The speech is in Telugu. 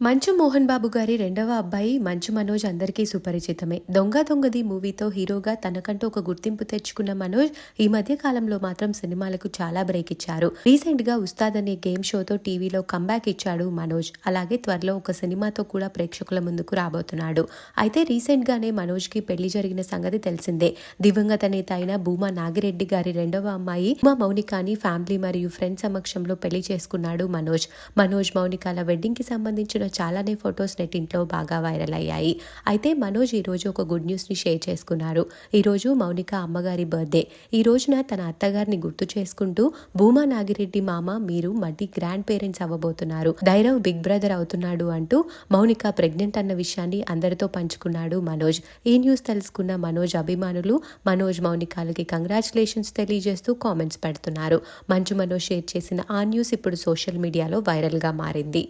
మంచు మోహన్ బాబు గారి రెండవ అబ్బాయి మంచు మనోజ్ అందరికీ సుపరిచితమే. దొంగ దొంగది మూవీతో హీరోగా తనకంటూ ఒక గుర్తింపు తెచ్చుకున్న మనోజ్ ఈ మధ్య కాలంలో మాత్రం సినిమాలకు చాలా బ్రేక్ ఇచ్చారు. రీసెంట్గా ఉస్తాద్ అనే గేమ్ షోతో టీవీలో కంబ్యాక్ ఇచ్చాడు మనోజ్. అలాగే త్వరలో ఒక సినిమాతో కూడా ప్రేక్షకుల ముందుకు రాబోతున్నాడు. అయితే రీసెంట్ గానే మనోజ్కి పెళ్ళి జరిగిన సంగతి తెలిసిందే. దివంగత నేత అయిన భూమా నాగిరెడ్డి గారి రెండవ అమ్మాయి భూమా మౌనికాని ఫ్యామిలీ మరియు ఫ్రెండ్స్ సమక్షంలో పెళ్ళి చేసుకున్నాడు మనోజ్. మనోజ్ మౌనికాల వెడ్డింగ్కి సంబంధించిన చాలానే ఫొటోస్ నెట్టింట్లో బాగా వైరల్ అయ్యాయి. అయితే మనోజ్ ఈరోజు ఒక గుడ్ న్యూస్ని షేర్ చేసుకున్నారు. ఈరోజు మౌనిక అమ్మగారి బర్త్డే. ఈ రోజున తన అత్తగారిని గుర్తు చేసుకుంటూ భూమా నాగిరెడ్డి మామ మీరు మట్టి గ్రాండ్ పేరెంట్స్ అవ్వబోతున్నారు. ధైరవ్ బిగ్ బ్రదర్ అవుతున్నాడు అంటూ మౌనిక ప్రెగ్నెంట్ అన్న విషయాన్ని అందరితో పంచుకున్నాడు మనోజ్. ఈ న్యూస్ తెలుసుకున్న మనోజ్ అభిమానులు మనోజ్ మౌనికాలకి కంగ్రాచులేషన్స్ తెలియజేస్తూ కామెంట్స్ పెడుతున్నారు. మంచు మనోజ్ షేర్ చేసిన ఆ న్యూస్ ఇప్పుడు సోషల్ మీడియాలో వైరల్గా మారింది.